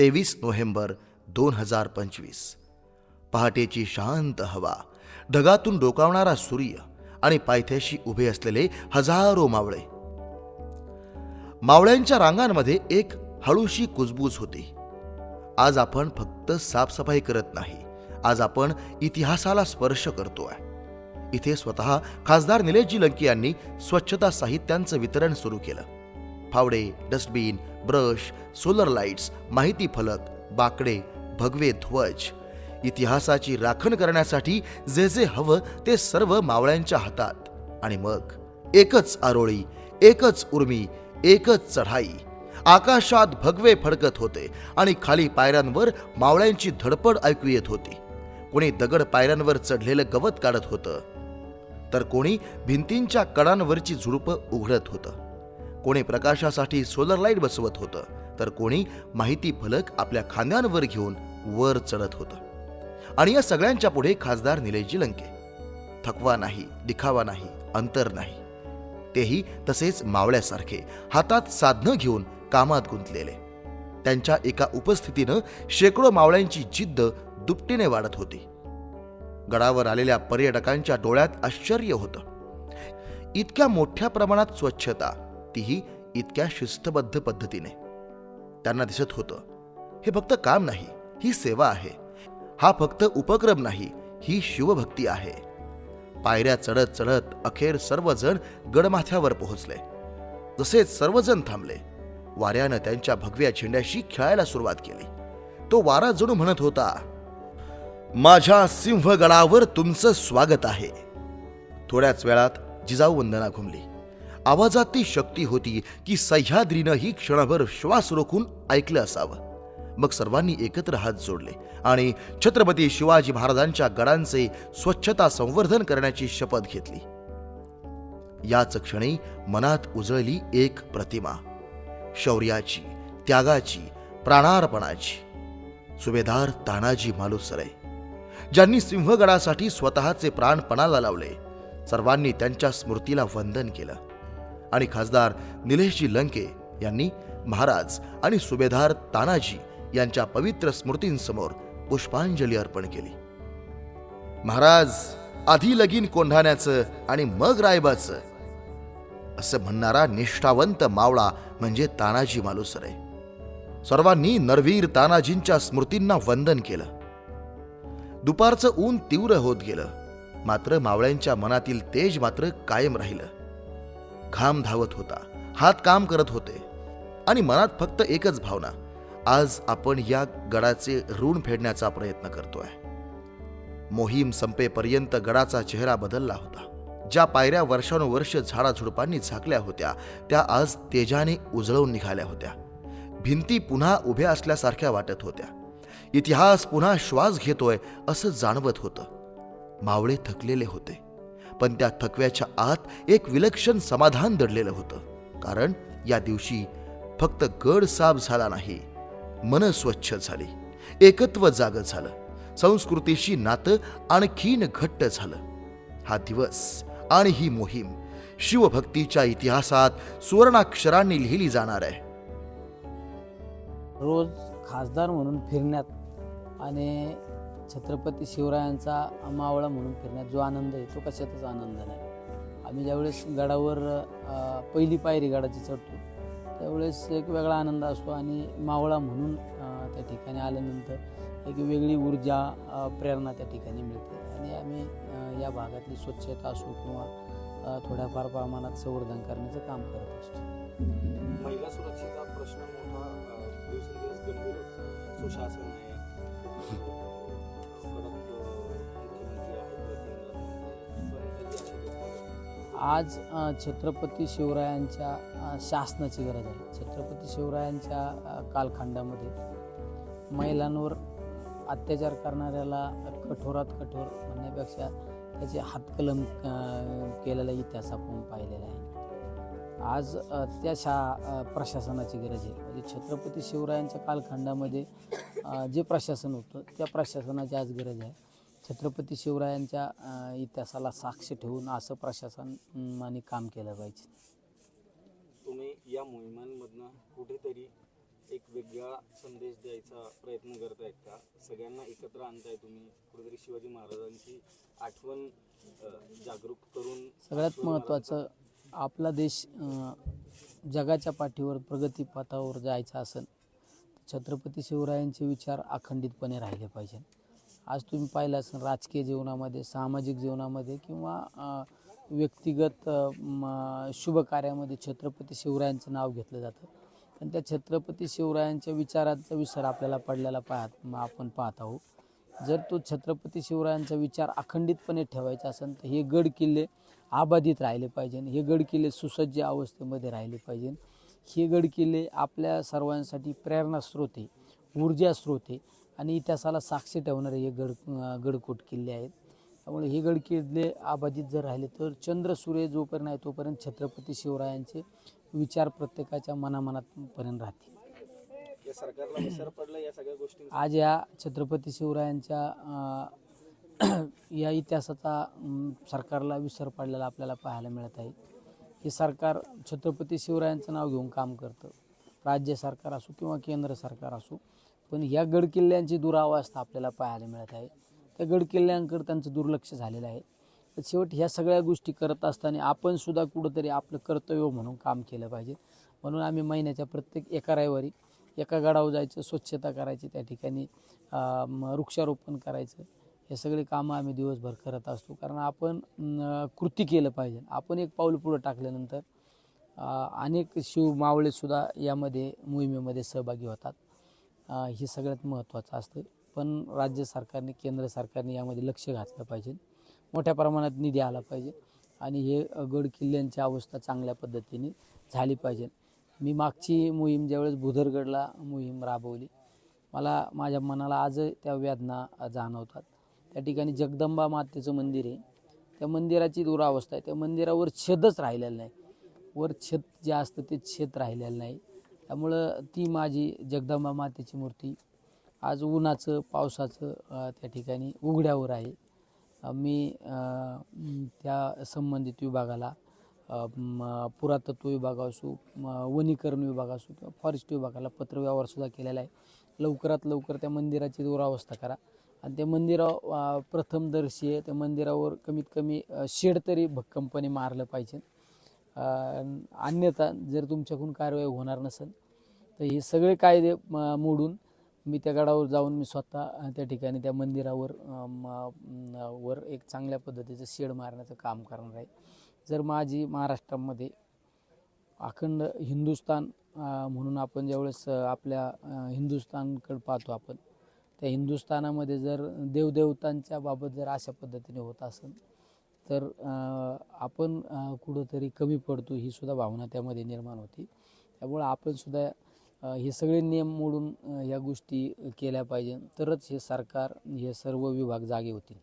तेवीस नोव्हेंबर दोन हजार पंचवीस. पहाटेची शांत हवा ढगातून डोकावणारा सूर्य आणि पायथ्याशी उभे असलेले हजारो मावळे. मावळ्यांच्या रांगांमध्ये एक हळूशी कुजबूज होती. आज आपण फक्त साफसफाई करत नाही आज आपण इतिहासाला स्पर्श करतोय. इथे स्वतः खासदार निलेशजी लंकी यांनी स्वच्छता साहित्यांचं वितरण सुरू केलं. फावडे डस्टबिन ब्रश सोलर लाईट्स माहिती फलक बाकडे भगवे ध्वज. इतिहासाची राखण करण्यासाठी जे जे हवं ते सर्व मावळ्यांच्या हातात. आणि मग? एकच आरोळी एकच उर्मी एकच चढाई. आकाशात भगवे फडकत होते आणि खाली पायऱ्यांवर मावळ्यांची धडपड ऐकू येत होती. कोणी दगड पायऱ्यांवर चढलेलं गवत काढत होतं. तर कोणी भिंतींच्या कडांवरची झुडपं उघडत होतं. कोणी प्रकाशासाठी सोलर लाइट बसवत होतं तर कोणी माहिती फलक आपल्या खांद्यांवर घेऊन वर चढत होतं. आणि या सगळ्यांच्या पुढे खासदार निलेशजी लंके. थकवा नाही दिखावा नाही अंतर नाही. तेही तसेच मावळ्यासारखे हातात साधनं घेऊन कामात गुंतलेले. त्यांच्या एका उपस्थितीनं शेकडो मावळ्यांची जिद्द दुपटीने वाढत होती. गडावर आलेल्या पर्यटकांच्या डोळ्यात आश्चर्य होतं. इतक्या मोठ्या प्रमाणात स्वच्छता तीही इतक्या शिस्तबद्ध पद्धतीने. त्यांना दिसत होतं हे फक्त काम नाही ही सेवा आहे. हा फक्त उपक्रम नाही ही शिवभक्ती आहे. पायऱ्या चढत चढत अखेर सर्वजण गडमाथ्यावर पोहोचले. जसेच सर्वजण थांबले वाऱ्यानं त्यांच्या भगव्या झेंड्याशी खेळायला सुरुवात केली. तो वारा जणू म्हणत होता माझ्या सिंहगडावर तुमचं स्वागत आहे. थोड्याच वेळात जिजाऊ वंदना घुमली. आवाजात ती शक्ती होती की सह्याद्रीनंही क्षणभर श्वास रोखून ऐकलं असावं. मग सर्वांनी एकत्र हात जोडले आणि छत्रपती शिवाजी महाराजांच्या गडांचे स्वच्छता संवर्धन करण्याची शपथ घेतली. याच क्षणी मनात उजळली एक प्रतिमा. शौर्याची त्यागाची प्राणार्पणाची. सुभेदार तानाजी मालुसरे ज्यांनी सिंहगडासाठी स्वतःचे प्राणपणाला लावले सर्वांनी त्यांच्या स्मृतीला वंदन केलं. आणि खासदार निलेशजी लंके यांनी महाराज आणि सुभेदार तानाजी यांच्या पवित्र स्मृतींसमोर पुष्पांजली अर्पण केली. महाराज आधी लगीन कोंढाण्याचं आणि मग रायबाचं असं म्हणणारा निष्ठावंत मावळा म्हणजे तानाजी मालुसरे. सर्वांनी नरवीर तानाजींच्या स्मृतींना वंदन केलं. दुपारचं ऊन तीव्र होत गेलं. मात्र मावळ्यांच्या मनातील तेज मात्र कायम राहिलं. घाम धावत होता. हात काम करत होते. आणि मनात फक्त एकच भावना आज आपण या गडाचे ऋण फेडण्याचा प्रयत्न करतोय. मोहीम संपेपर्यंत गडाचा चेहरा बदलला होता. ज्या पायऱ्या वर्षानुवर्ष झाडाझुडपांनी झाकल्या होत्या त्या आज तेजाने उजळून निघाल्या होत्या. भिंती पुन्हा उभ्या असल्यासारख्या वाटत होत्या. इतिहास पुन्हा श्वास घेतोय असं जाणवत होतं. मावळे थकलेले होते. पण त्या थकव्याच्या आत एक विलक्षण समाधान दडलेलं होतं. कारण या दिवशी फक्त गड साफ झाला नाही मन स्वच्छ झाली एकत्व जाग झालं संस्कृतीशी नातं आणखीन घट्ट झालं. हा दिवस आणि ही मोहीम शिवभक्तीच्या इतिहासात सुवर्णाक्षरांनी लिहिली जाणार आहे. रोज खासदार म्हणून फिरण्यात आणि छत्रपती शिवरायांचा मावळा म्हणून फिरण्यात जो आनंद आहे तो कशातच आनंद नाही. आम्ही ज्यावेळेस गडावर पहिली पायरी गडाची चढतो त्यावेळेस एक वेगळा आनंद असतो आणि मावळा म्हणून त्या ठिकाणी आल्यानंतर एक वेगळी ऊर्जा प्रेरणा त्या ठिकाणी मिळते. आणि आम्ही या भागातली स्वच्छता असो किंवा थोड्याफार प्रमाणात संवर्धन करण्याचं काम करत असतो. महिला सुरक्षेचा प्रश्न मोठा दिवसेंदिवस गंभीर सुशासन आहे. आज छत्रपती शिवरायांच्या शासनाची गरज आहे. छत्रपती शिवरायांच्या कालखंडामध्ये महिलांवर अत्याचार करणाऱ्याला कठोरात कठोर म्हणण्यापेक्षा त्याचे हातकलम केलेला इतिहास आपण पाहिलेला आहे. आज त्या शा प्रशासनाची गरज आहे. म्हणजे छत्रपती शिवरायांच्या कालखंडामध्ये जे प्रशासन होतं त्या प्रशासनाची आज गरज आहे. छत्रपती शिवरायांच्या इतिहासाला साक्ष ठेवून असं प्रशासन अम, आणि काम केलं पाहिजे. तुम्ही या मोहिमांमधनं कुठेतरी एक वेगळा संदेश द्यायचा प्रयत्न करतायत का? सगळ्यांना एकत्र आणताय तुम्ही कुठेतरी शिवाजी महाराजांची आठवण जागरूक करून सगळ्यात महत्त्वाचं आपला देश जगाच्या पाठीवर प्रगतीपथावर जायचा असेल तर छत्रपती शिवरायांचे विचार अखंडितपणे राहिले पाहिजे आज तुम्ही पाहिलं असेल राजकीय जीवनामध्ये सामाजिक जीवनामध्ये किंवा व्यक्तिगत अं, शुभ कार्यामध्ये छत्रपती शिवरायांचं नाव घेतलं जातं. पण त्या छत्रपती शिवरायांच्या विचारांचा विसर आपल्याला पडलेला पाहत आपण पाहत आहोत. जर तो छत्रपती शिवरायांचा विचार अखंडितपणे ठेवायचा असेल तर हे गड किल्ले आबाधित राहिले पाहिजे हे गड किल्ले सुसज्ज अवस्थेमध्ये राहिले पाहिजे. हे गड किल्ले आपल्या सर्वांसाठी प्रेरणा स्रोते ऊर्जा स्रोते आणि इतिहासाला साक्षी ठेवणारे हे गड गडकोट किल्ले आहेत. त्यामुळे हे गड किल्ले आबाधित जर राहिले तर चंद्र सूर्य जोपर्यंत आहे तोपर्यंत छत्रपती शिवरायांचे विचार प्रत्येकाच्या मनामनापर्यंत राहतील. आज या छत्रपती शिवरायांच्या या इतिहासाचा सरकारला विसर पडलेला आपल्याला पाहायला मिळत आहे. हे सरकार छत्रपती शिवरायांचं नाव घेऊन काम करतं. राज्य सरकार असो किंवा केंद्र सरकार असो पण ह्या गडकिल्ल्यांची दुरावस्था आपल्याला पाहायला मिळत आहे. त्या गडकिल्ल्यांकडे त्यांचं दुर्लक्ष झालेलं आहे. तर शेवट ह्या सगळ्या गोष्टी करत असताना आपण सुद्धा कुठंतरी आपलं कर्तव्य म्हणून काम केलं पाहिजे. म्हणून आम्ही महिन्याच्या प्रत्येक एका रविवारी एका गडावर जायचं स्वच्छता करायची त्या ठिकाणी वृक्षारोपण करायचं. हे सगळे कामं आम्ही दिवसभर करत असतो. कारण आपण कृती केलं पाहिजे. आपण एक पाऊल पुढं टाकल्यानंतर अनेक शिव मावळेसुद्धा यामध्ये मोहिमेमध्ये सहभागी होतात. हे सगळ्यात महत्त्वाचं असतं. पण राज्य सरकारने केंद्र सरकारने यामध्ये लक्ष घातलं पाहिजे. मोठ्या प्रमाणात निधी आला पाहिजे आणि हे गड किल्ल्यांची अवस्था चांगल्या पद्धतीने झाली पाहिजे. मी मागची मोहीम ज्यावेळेस भुदरगडला मोहीम राबवली मला माझ्या मनाला आज त्या वेदना जाणवतात. त्या ठिकाणी जगदंबा मातेचं मंदिर आहे. त्या मंदिराची दुरावस्था आहे. त्या मंदिरावर छेदच राहिलेलं नाही. वर छत जे असतं ते छेद राहिलेलं नाही. त्यामुळं ती माझी जगदंबा मातेची मूर्ती. आज उन्हाचं पावसाचं त्या ठिकाणी उघड्यावर आहे. मी त्या संबंधित विभागाला पुरातत्व विभाग असो वनीकरण विभाग असो किंवा फॉरेस्ट विभागाला पत्रव्यवहारसुद्धा केलेला आहे. लवकरात लवकर त्या मंदिराची दुरावस्था करा. आणि त्या मंदिरा प्रथमदर्शी आहे. त्या मंदिरावर कमीत कमी शेड तरी भक्कमपणे मारलं पाहिजे. अन्यथा जर तुमच्याकडून कारवाई होणार नसेल तर हे सगळे कायदे मोडून मी त्या गडावर जाऊन मी स्वतः त्या ठिकाणी त्या मंदिरावर म, वर एक चांगल्या पद्धतीचं शेड मारण्याचं काम करणार आहे. जर माझी महाराष्ट्रामध्ये अखंड हिंदुस्तान म्हणून आपण ज्यावेळेस आपल्या अ, हिंदुस्थानकडे पाहतो आपण त्या हिंदुस्थानामध्ये जर देवदेवतांच्या बाबत जर अशा पद्धतीने होत असेल तर आपण कुठंतरी कमी पडतो ही सुद्धा भावना त्यामध्ये निर्माण होती. त्यामुळं आपण सुद्धा हे सगळे नियम मोडून या गोष्टी केल्या पाहिजे. तरच हे सरकार हे सर्व विभाग जागे होतील.